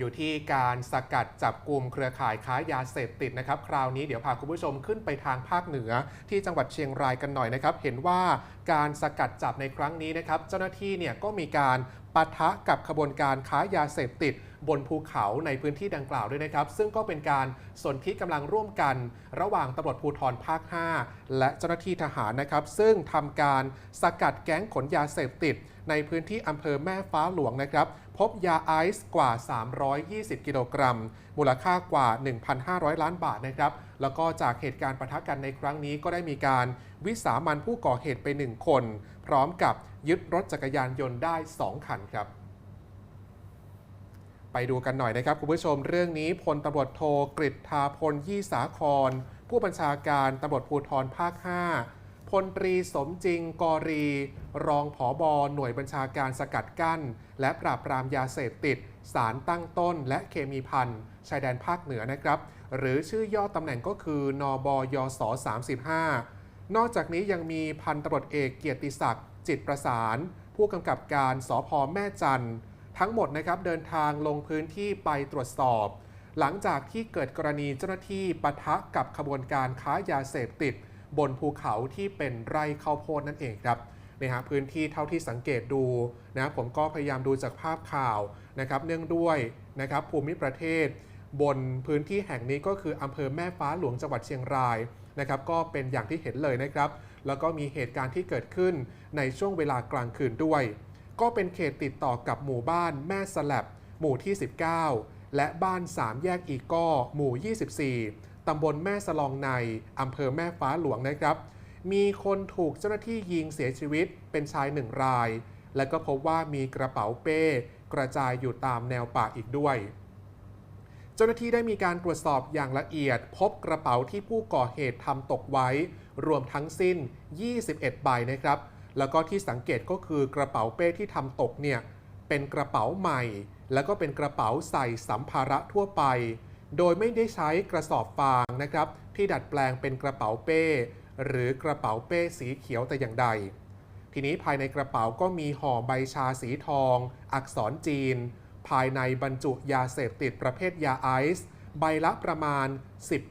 อยู่ที่การสกัดจับกลุ่มเครือข่ายค้ายาเสพติดนะครับ คราวนี้เดี๋ยวพาคุณผู้ชมขึ้นไปทางภาคเหนือที่จังหวัดเชียงรายกันหน่อยนะครับ เห็นว่าการสกัดจับในครั้งนี้นะครับ เจ้าหน้าที่เนี่ยก็มีการปะทะกับขบวนการค้ายาเสพติด บนภูเขาในพื้นที่ดังกล่าวด้วยนะครับ ซึ่งก็เป็นการสนที่กำลังร่วมกัน ระหว่างตำรวจภูธรภาค 5 และเจ้าหน้าที่ทหารนะครับ ซึ่งทำการสกัดแก๊งขนยาเสพติด ในพื้นที่อำเภอแม่ฟ้าหลวงนะครับ พบยาไอซ์กว่า 320 กิโลกรัมมูลค่ากว่า 1,500 ล้านบาทนะครับ แล้วก็จากเหตุการณ์ปะทะกันในครั้งนี้ก็ได้มีการวิสามันผู้ก่อเหตุไป 1 คน พร้อมกับยึดรถจักรยานยนต์ได้ 2 คันครับไปดูกันหน่อยนะครับคุณผู้ชมเรื่องนี้พลตำรวจโทกฤษทาพลยี่สาคร ผู้บัญชาการตำรวจภูธรภาค 5 พลตรีสมจริงกอรี รองผอบอหน่วยบัญชาการสกัดกั้น และปราบปรามยาเสพติด สารตั้งต้น และเคมีพันชายแดนภาคเหนือนะครับ หรือชื่อย่อตำแหน่งก็คือนบยศ35 นอกจากนี้ยังมีพันตำรวจเอกเกียรติศักดิ์จิตประสาน ผู้กำกับการสพแม่จันทั้งหมดนะครับเดินทางลงพื้นที่ไปตรวจสอบ หลังจากที่เกิดกรณีเจ้าหน้าที่ปะทะกับขบวนการค้ายาเสพติด บนภูเขาที่เป็นไร่ข้าวโพดนั่นเองครับนะฮะพื้นที่เท่าที่สังเกตดูนะผมก็พยายามดูจากภาพข่าวนะครับ เนื่องด้วยนะครับภูมิประเทศ บนพื้นที่แห่งนี้ก็คืออำเภอแม่ฟ้าหลวงจังหวัดเชียงรายนะครับ ก็เป็นอย่างที่เห็นเลยนะครับ แล้วก็มีเหตุการณ์ที่เกิดขึ้นในช่วงเวลากลางคืนด้วย ก็เป็นเขตติดต่อกับหมู่บ้านแม่สลับหมู่ที่ 19 และบ้าน 3 แยกอีก้อหมู่ 24 ตำบลแม่สลองในอำเภอแม่ฟ้าหลวงนะครับ มีคนถูกเจ้าหน้าที่ยิงเสียชีวิตเป็นชายหนึ่งราย และก็พบว่ามีกระเป๋าเป้กระจายอยู่ตามแนวป่าอีกด้วย เจ้าหน้าที่ได้มีการตรวจสอบอย่างละเอียด พบกระเป๋าที่ผู้ก่อเหตุทำตกไว้ รวมทั้งสิ้น 21 ใบนะครับ แล้วก็ที่สังเกตก็คือกระเป๋าเป้ที่ทำตกเนี่ยเป็นกระเป๋าใหม่ แล้วก็เป็นกระเป๋าใส่สัมภาระทั่วไป โดยไม่ได้ใช้กระสอบฟางนะครับ ที่ดัดแปลงเป็นกระเป๋าเป้ หรือกระเป๋าเป้สีเขียวแต่อย่างใด ทีนี้ภายในกระเป๋าก็มีห่อใบชาสีทอง อักษรจีน ภายในบรรจุยาเสพติดประเภทยาไอซ์ใบละประมาณ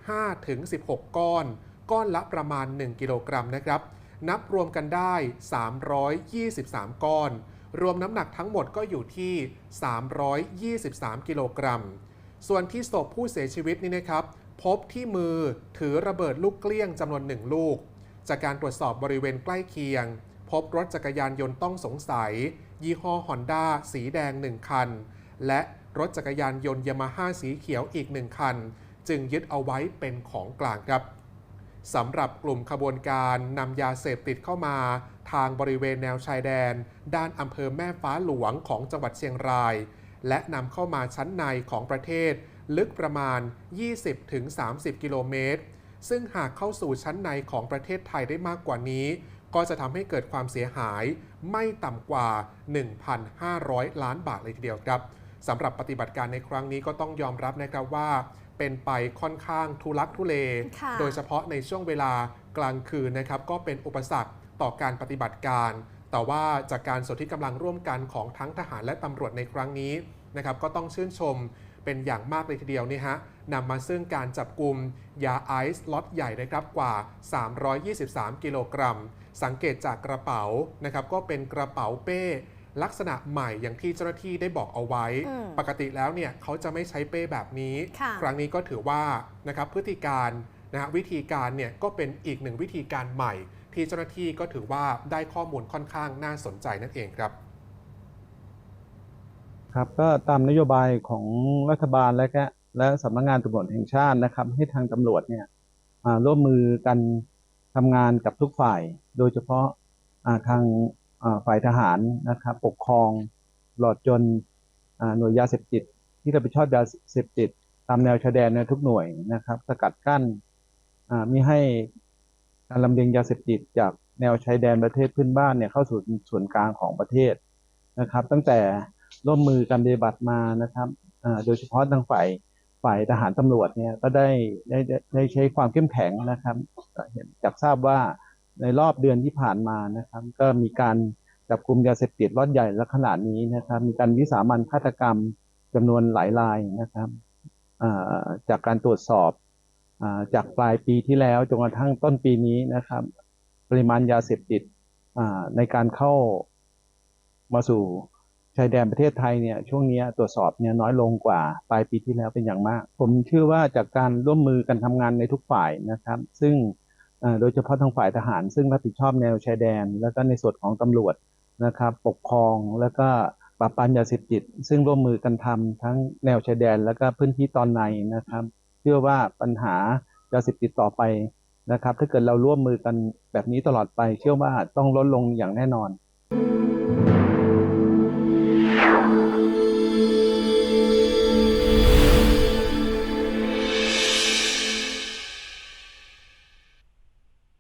15-16 ก้อน ก้อนละประมาณ 1 กิโลกรัมนะครับ นับรวมกันได้ 323 ก้อน รวมน้ำหนักทั้งหมดก็อยู่ที่ 323 กิโลกรัม ส่วนที่ศพผู้เสียชีวิตนี่นะครับ พบที่มือถือระเบิดลูกเกลี้ยงจำนวนหนึ่งลูก จากการตรวจสอบบริเวณใกล้เคียง พบรถจักรยานยนต์ต้องสงสัย ยี่ห้อฮอนด้าสีแดง 1 คัน และรถจักรยานยนต์ยามาฮ่าสีเขียวอีก 1 คัน จึงยึดเอาไว้เป็นของกลางครับสำหรับกลุ่มขบวนการนำยาเสพติดเข้ามา ทางบริเวณแนวชายแดน ด้านอำเภอแม่ฟ้าหลวงของจังหวัดเชียงราย และนำเข้ามาชั้นในของประเทศ ลึกประมาณ 20-30 กิโลเมตร ซึ่งหากเข้าสู่ชั้นในของประเทศไทยได้มากกว่านี้ ก็จะทำให้เกิดความเสียหายไม่ต่ำกว่า 1,500 ล้านบาทเลยทีเดียวครับสำหรับปฏิบัติการในครั้งนี้ก็ต้องยอมรับนะครับว่า เป็นไปค่อนข้างทุลักทุเลค่ะโดยเฉพาะในช่วงเวลากลางคืนนะครับก็เป็นอุปสรรคต่อการปฏิบัติการ แต่ว่าจากการสนที่กำลังร่วมกันของทั้งทหารและตำรวจในครั้งนี้นะครับก็ต้องชื่นชมเป็นอย่างมากเลยทีเดียวนี่ฮะนำมาซึ่งการจับกลุ่มยาไอซ์ล็อตใหญ่นะครับกว่า 323 กิโลกรัม สังเกตจากกระเป๋านะครับก็เป็นกระเป๋าเป้ลักษณะใหม่อย่างที่เจ้าหน้าที่ได้บอกเอาไว้อืมปกติแล้วเนี่ยเขาจะไม่ใช้เป้แบบนี้ค่ะครั้งนี้ก็ถือว่านะครับพฤติการ นะฮะวิธีการเนี่ยก็เป็นอีกหนึ่งวิธีการใหม่ ที่เจ้าหน้าที่ก็ถือว่าได้ข้อมูลค่อนข้างน่าสนใจนั่นเองครับ ครับก็ตามนโยบายของรัฐบาลและก็และสำนักงานตำรวจแห่งชาตินะครับ ให้ทางตำรวจเนี่ยร่วมมือกันทำงานกับทุกฝ่าย โดยเฉพาะาทางาฝ่ายทหารนะครับ ปกครองตลอดจนหน่วยยาเสพติด ที่รับผิดชอบยาเสพติด ตามแนวชายแดนในทุกหน่วยนะครับ สกัดกั้น มิให้การลำเลียงยาเสพติดจากแนวชายแดนประเทศเพื่อนบ้านเนี่ยเข้าสู่ส่วนกลางของประเทศนะครับ ตั้งแต่ร่วมมือกันปฏิบัติมานะครับโดยเฉพาะทางฝ่ายฝ่ายทหารตำรวจเนี่ยก็ได้ได้ได้ได้ใช้ความเข้มแข็งนะครับเห็นจากทราบว่าในรอบเดือนที่ผ่านมานะครับ ก็มีการจับกลุ่มยาเสพติดล็อตใหญ่และขนาดนี้นะครับ มีการวิสามันฆาตกรรมจำนวนหลายรายนะครับจากการตรวจสอบ จากปลายปีที่แล้วจนกระทั่งต้นปีนี้นะครับ ปริมาณยาเสพติดในการเข้ามาสู่ชายแดนประเทศไทยเนี่ยช่วงนี้ตรวจสอบเนี่ยน้อยลงกว่าปลายปีที่แล้วเป็นอย่างมาก ผมเชื่อว่าจากการร่วมมือกันทำงานในทุกฝ่ายนะครับ ซึ่งโดยเฉพาะทางฝ่ายทหาร ซึ่งรับผิดชอบแนวชายแดน แล้วก็ในส่วนของตำรวจนะครับ ปกครองแล้วก็ปราบปรามยาเสพติด ซึ่งร่วมมือกันทำทั้งแนวชายแดน แล้วก็พื้นที่ตอนในนะครับ เชื่อว่าปัญหายาเสพติดต่อไปนะครับ ถ้าเกิดเราร่วมมือกันแบบนี้ตลอดไป เชื่อว่าต้องลดลงอย่างแน่นอน